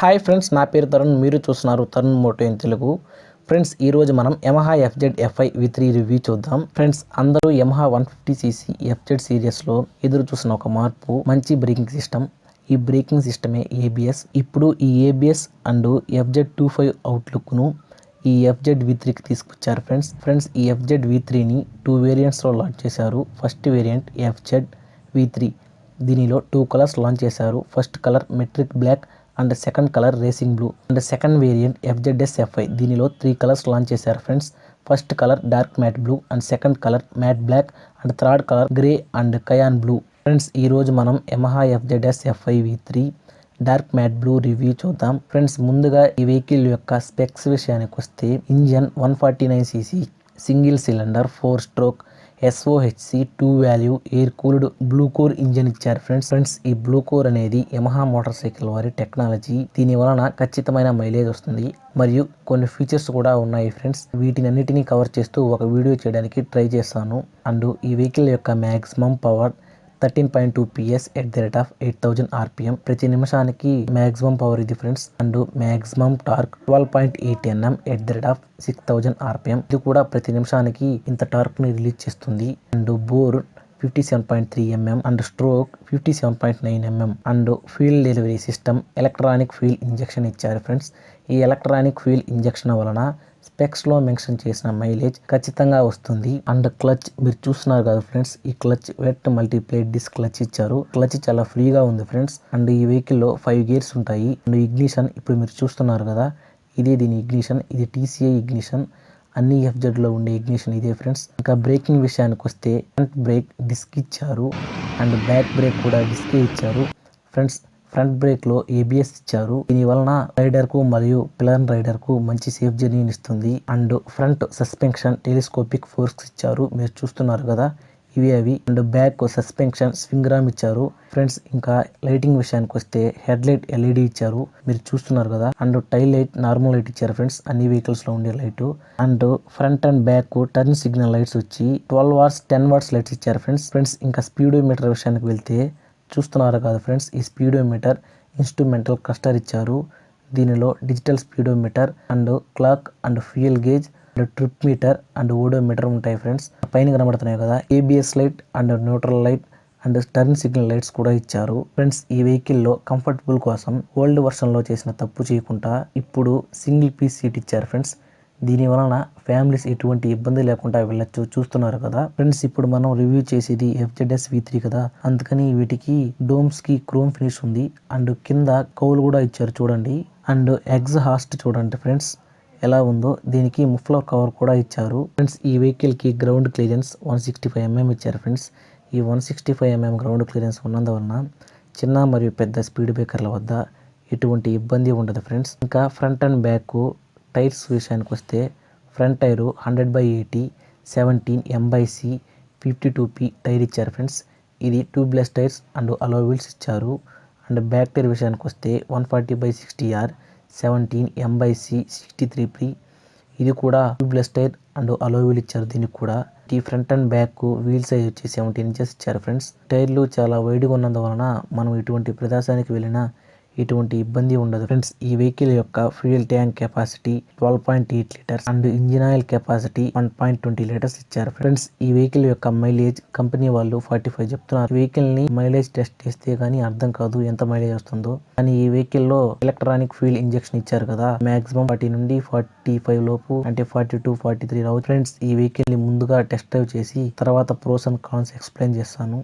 Hi friends నా పేరు తరుణ్. మీరు చూస్తున్నారు Tarun moto in Telugu. Friends ఈరోజు మనం Yamaha FZ FI V three review చూద్దాం. ఫ్రెండ్స్ అందరూ Yamaha one fifty CC FZ సీరియస్లో ఎదురు చూసిన ఒక మార్పు మంచి బ్రేకింగ్ సిస్టమ్ ఈ బ్రేకింగ్ సిస్టమే ఏబిఎస్ ఇప్పుడు ఈ ABS and FZ two five అవుట్లుక్ను ఈ ఎఫ్జెడ్ వి త్రీకి తీసుకొచ్చారు ఫ్రెండ్స్ ఫ్రెండ్స్ ఈ ఎఫ్జెడ్ వి త్రీని టూ వేరియంట్స్లో లాంచ్ చేశారు. First variant FZ V three దీనిలో టూ కలర్స్ లాంచ్ చేశారు. First colour metallic black and second colour racing blue and second variant FZS FI దీనిలో త్రీ కలర్స్ లాంచ్ చేశారు friends first colour dark matte blue and second colour matte black and third colour grey and cyan blue friends ఈరోజు మనం Yamaha FZS FI V three dark matte blue review చూద్దాం. Friends ముందుగా ఈ vehicle యొక్క specs విషయానికి వస్తే engine one forty nine CC single cylinder four stroke SOHC two valve air cooled blue core engine ఇచ్చారు. Friends friends ఈ blue core అనేది Yamaha motorcycle వారి టెక్నాలజీ దీని వలన ఖచ్చితమైన మైలేజ్ వస్తుంది. మరియు కొన్ని ఫీచర్స్ కూడా ఉన్నాయి ఫ్రెండ్స్ వీటినన్నిటినీ కవర్ చేస్తూ ఒక వీడియో చేయడానికి ట్రై చేస్తాను. అండ్ ఈ వెహికల్ యొక్క maximum power thirteen point two PS at the rate of eight thousand RPM ప్రతి నిమిషానికి మ్యాక్సిమం పవర్ ఇది friends and maximum torque twelve point eight NM at the rate of six thousand RPM ఇది కూడా ప్రతి నిమిషానికి ఇంత టార్క్ని రిలీజ్ చేస్తుంది. And bore fifty seven point three MM and stroke fifty seven point nine MM and fuel delivery system electronic fuel injection ఇచ్చారు friends ఈ electronic fuel injection వలన స్పెక్స్లో మెన్షన్ చేసిన మైలేజ్ ఖచ్చితంగా వస్తుంది. అండ్ క్లచ్ మీరు చూస్తున్నారు కదా ఫ్రెండ్స్ ఈ clutch wet multiplate disc clutch ఇచ్చారు. క్లచ్ చాలా ఫ్రీగా ఉంది ఫ్రెండ్స్ అండ్ ఈ వెహికల్లో ఫైవ్ గేర్స్ ఉంటాయి. అండ్ ఇగ్నిషన్ ఇప్పుడు మీరు చూస్తున్నారు కదా ఇదే దీని ఇగ్నిషన్ ఇది టీసీఐ ఇగ్నిషన్ అన్ని ఎఫ్జెడ్లో ఉండే ఇగ్నిషన్ ఇదే ఫ్రెండ్స్ ఇంకా బ్రేకింగ్ విషయానికి వస్తే ఫ్రంట్ బ్రేక్ డిస్క్ ఇచ్చారు. అండ్ బ్యాక్ బ్రేక్ కూడా డిస్క్ ఇచ్చారు. ఫ్రెండ్స్ ఫ్రంట్ బ్రేక్లో ఏబిఎస్ ఇచ్చారు. దీని వలన రైడర్కు మరియు పిలన్ రైడర్కు మంచి సేఫ్ జర్నీని ఇస్తుంది and front suspension telescopic forks ఇచ్చారు. మీరు చూస్తున్నారు కదా ఇవి అవి. And back suspension swing arm ఇచ్చారు. ఫ్రెండ్స్ ఇంకా లైటింగ్ విషయానికి వస్తే హెడ్ లైట్ ఎల్ఈడి ఇచ్చారు. మీరు చూస్తున్నారు కదా and tail light normal light ఇచ్చారు ఫ్రెండ్స్. అన్ని వెహికల్స్లో ఉండే light. And front and back turn signal lights వచ్చి twelve watts ten watts lights ఇచ్చారు ఫ్రెండ్స్. ఫ్రెండ్స్ ఇంకా స్పీడోమీటర్ విషయానికి వెళ్తే చూస్తున్నారు కదా ఫ్రెండ్స్ ఈ స్పీడోమీటర్ ఇన్స్ట్రుమెంటల్ క్లస్టర్ ఇచ్చారు. దీనిలో digital speedometer and clock and fuel gauge and trip meter and odometer ఉంటాయి ఫ్రెండ్స్. పైన కనబడుతున్నాయి కదా ABS light and neutral light and turn signal lights కూడా ఇచ్చారు. ఫ్రెండ్స్ ఈ వెహికల్లో కంఫర్టబుల్ కోసం ఓల్డ్ వర్షన్లో చేసిన తప్పు చేయకుండా ఇప్పుడు సింగిల్ పీస్ సీట్ ఇచ్చారు ఫ్రెండ్స్. దీని వలన ఫ్యామిలీస్ ఎటువంటి ఇబ్బంది లేకుండా వెళ్ళొచ్చు చూస్తున్నారు కదా. ఫ్రెండ్స్ ఇప్పుడు మనం రివ్యూ చేసేది ఎఫ్జెడ్ఎస్ వి త్రీ కదా. అందుకని వీటికి డోమ్స్కి క్రోమ్ ఫినిష్ ఉంది. అండ్ కింద కౌలు కూడా ఇచ్చారు చూడండి. అండ్ ఎగ్జ్ హాస్ట్ చూడండి ఫ్రెండ్స్ ఎలా ఉందో. దీనికి ముఫ్లర్ కవర్ కూడా ఇచ్చారు. ఫ్రెండ్స్ ఈ వెహికల్కి ground clearance one sixty five MM ఇచ్చారు ఫ్రెండ్స్. ఈ one sixty five MM ground clearance ఉన్నందువలన చిన్న మరియు పెద్ద స్పీడ్ బ్రేకర్ల వద్ద ఎటువంటి ఇబ్బంది ఉండదు ఫ్రెండ్స్. ఇంకా ఫ్రంట్ అండ్ బ్యాక్ టైర్స్ విషయానికి వస్తే front tyre hundred by eighty seventeen M by C fifty two P tyre ఇచ్చారు ఫ్రెండ్స్. ఇది tubeless tyres and alloy wheels ఇచ్చారు. అండ్ బ్యాక్ టైర్ విషయానికి వస్తే one forty by sixty R seventeen M by C sixty three P ఇది కూడా tubeless tyre and alloy wheel ఇచ్చారు. దీనికి కూడా ఈ front and back wheel size వచ్చి సెవెంటీన్ ఇంచెస్ ఇచ్చారు ఫ్రెండ్స్. టైర్లు చాలా వైడ్గా ఉన్నందువలన మనం ఇటువంటి ప్రదేశానికి వెళ్ళినా ఎటువంటి ఇబ్బంది ఉండదు. ఫ్రెండ్స్ ఈ వెహికల్ యొక్క fuel tank capacity twelve point eight litres and engine oil capacity one point twenty litres ఇచ్చారు. ఫ్రెండ్స్ ఈ వెహికల్ యొక్క మైలేజ్ కంపెనీ వాళ్ళు ఫార్టీ ఫైవ్ చెప్తున్నారు. వెహికల్ని మైలేజ్ టెస్ట్ చేస్తే గానీ అర్థం కాదు ఎంత మైలేజ్ వస్తుందో. కానీ ఈ వెహికల్లో ఎలక్ట్రానిక్ ఫ్యూల్ ఇంజెక్షన్ ఇచ్చారు కదా. మాక్సిమం ఫార్టీ నుండి ఫార్టీ ఫైవ్ లోపు అంటే ఫార్టీ టూ ఫార్టీ త్రీ రావు ఫ్రెండ్స్ ఈ వెహికల్ని ముందుగా టెస్ట్ డ్రైవ్ చేసి తర్వాత ప్రోస్ అండ్ కాన్స్ ఎక్స్ప్లెయిన్ చేస్తాను.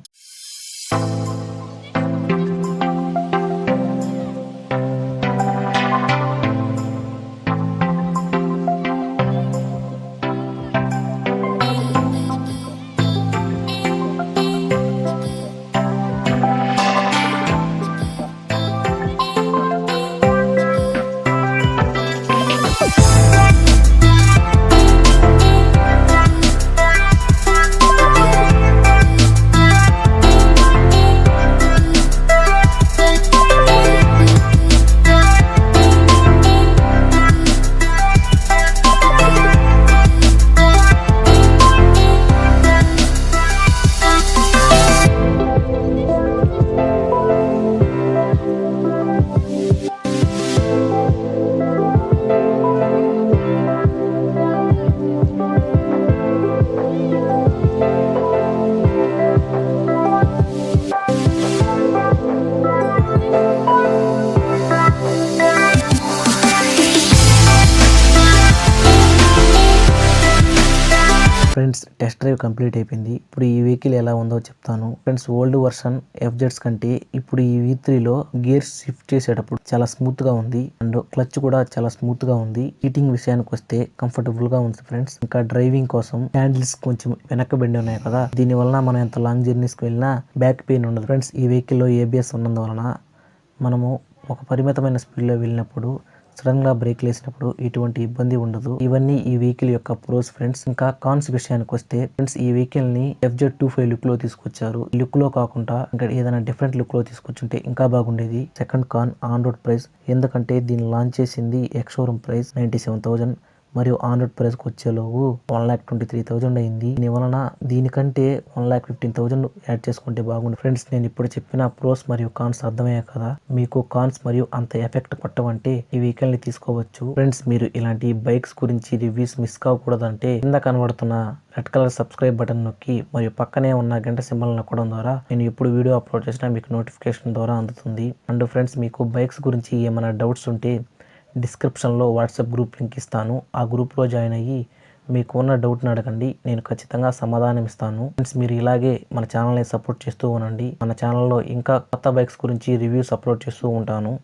ఫ్రెండ్స్ టెస్ట్ డ్రైవ్ కంప్లీట్ అయిపోయింది. ఇప్పుడు ఈ వెహికల్ ఎలా ఉందో చెప్తాను. ఫ్రెండ్స్ ఓల్డ్ వర్షన్ ఎఫ్జెడ్స్ కంటే ఇప్పుడు ఈ వి త్రీలో గేర్ షిఫ్ట్ చేసేటప్పుడు చాలా స్మూత్గా ఉంది. అండ్ క్లచ్ కూడా చాలా స్మూత్గా ఉంది. హీటింగ్ విషయానికి వస్తే కంఫర్టబుల్గా ఉంది ఫ్రెండ్స్ ఇంకా డ్రైవింగ్ కోసం హ్యాండిల్స్ కొంచెం వెనకబడి ఉన్నాయి కదా. దీని వలన మనం ఎంత లాంగ్ జర్నీస్కి వెళ్ళినా బ్యాక్ పెయిన్ ఉండదు ఫ్రెండ్స్ ఈ వెహికల్లో ఏబిఎస్ ఉన్నందువలన మనము ఒక పరిమితమైన స్పీడ్లో వెళ్ళినప్పుడు సడన్ బ్రేక్లు బ్రేక్ వేసినప్పుడు ఎటువంటి ఇబ్బంది ఉండదు. ఇవన్నీ ఈ వెహికల్ యొక్క ప్రోస్ ఫ్రెండ్స్. ఇంకా కాన్స్ విషయానికి వస్తే ఫ్రెండ్స్ ఈ వెహికల్ని ఎఫ్జెడ్ టూ ఫైవ్ లుక్లో తీసుకొచ్చారు. లుక్లో కాకుండా ఇంకా ఏదైనా డిఫరెంట్ లుక్లో తీసుకొచ్చుంటే ఇంకా బాగుండేది. Second con on road price ఎందుకంటే దీన్ని లాంచ్ చేసింది ex showroom price ninety seven thousand మరియు ఆన్ రోడ్ వచ్చేలోపు one lakh twenty three thousand అయింది. దీని వలన దీనికంటే one lakh fifteen thousand add చేసుకుంటే బాగుంది ఫ్రెండ్స్ నేను ఇప్పుడు చెప్పిన ప్రోస్ మరియు కాన్స్ అర్థమయ్యాయి కదా? మీకు కాన్స్ మరియు అంత ఎఫెక్ట్ పట్టవంటే ఈ వెహికల్ని తీసుకోవచ్చు. ఫ్రెండ్స్ మీరు ఇలాంటి బైక్స్ గురించి రివ్యూస్ మిస్ కాకూడదంటే కింద కనబడుతున్న రెడ్ కలర్ సబ్స్క్రైబ్ బటన్ నొక్కి మరియు పక్కనే ఉన్న గంట సింబల్ నొక్కడం ద్వారా నేను ఎప్పుడు వీడియో అప్లోడ్ చేసినా మీకు నోటిఫికేషన్ ద్వారా అందుతుంది. అండ్ ఫ్రెండ్స్ మీకు బైక్స్ గురించి ఏమైనా డౌట్స్ ఉంటే డిస్క్రిప్షన్లో వాట్సాప్ గ్రూప్ లింక్ ఇస్తాను. ఆ గ్రూప్లో జాయిన్ అయ్యి మీకు ఉన్న డౌట్ని అడగండి. నేను ఖచ్చితంగా సమాధానం ఇస్తాను. ఫ్రెండ్స్ మీరు ఇలాగే మన ఛానల్ని సపోర్ట్ చేస్తూ ఉండండి. మన ఛానల్లో ఇంకా కొత్త బైక్స్ గురించి రివ్యూస్ అప్లోడ్ చేస్తూ ఉంటాను.